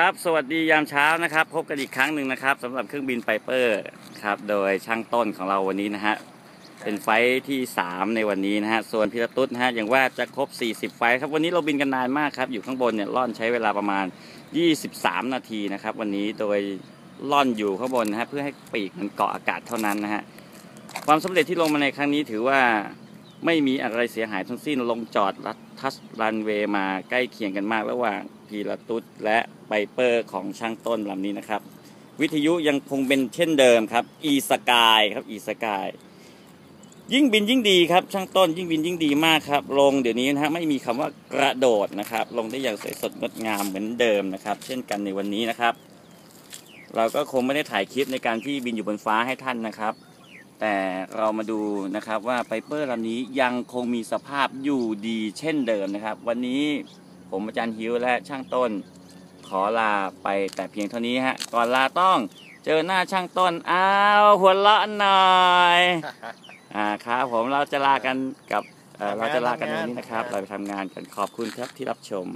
ครับ สวัสดียามเช้านะครับ พบกันอีกครั้งหนึ่งนะครับสำหรับเครื่องบินไ p เปอร์ครับโดยช่างต้นของเราวันนี้นะฮะเป็นไฟที่ 3 ในวันนี้นะฮะส่วนพิรตุสนะฮะอย่างว่าจะครบ 40 ไฟครับวันนี้เราบินกันนานมากครับ อยู่ข้างบนเนี่ยล่อนใช้เวลาประมาณ 23 นาทีนะครับ วันนี้โดยล่อนอยู่ข้างบนนะฮะเพื่อให้ปีกมันเกาะอากาศเท่านั้นนะฮะความสำเร็จที่ลงมาในครั้งนี้ถือว่า ไม่มีอะไรเสียหายทั้งสิ้นลงจอดรัดทัชรันเวย์มาใกล้เคียงกันมากระหว่างพีรตุสและไ p เปอร์ของช่างต้นลำนี้นะครับ วิทยุยังคงเป็นเช่นเดิมครับ e s k y ครับ e s k y ยิ่งบินยิ่งดีครับ ช่างต้นยิ่งบินยิ่งดีมากครับ ลงเดี๋ยวนี้นะฮะไม่มีคำว่ากระโดดนะครับ ลงได้อย่างสวยสดงดงามเหมือนเดิมนะครับ เช่นกันในวันนี้นะครับ เราก็คงไม่ได้ถ่ายคลิปในการที่บินอยู่บนฟ้าให้ท่านนะครับ แต่เรามาดูนะครับว่าไ p เปอร์ลำนี้ยังคงมีสภาพอยู่ดีเช่นเดิมนะครับ วันนี้ผมอาจารย์ฮิวและช่างต้น ขอลาไปแต่เพียงเท่านี้ฮะ ก่อนลาต้องเจอหน้าช่างต้น อ้าวหัวเราะหน่อยอ่าครับผมเราจะลากันกับเอ่อเราจะลากันวันนี้นะครับ เราไปทำงานกันขอบคุณครับที่รับชม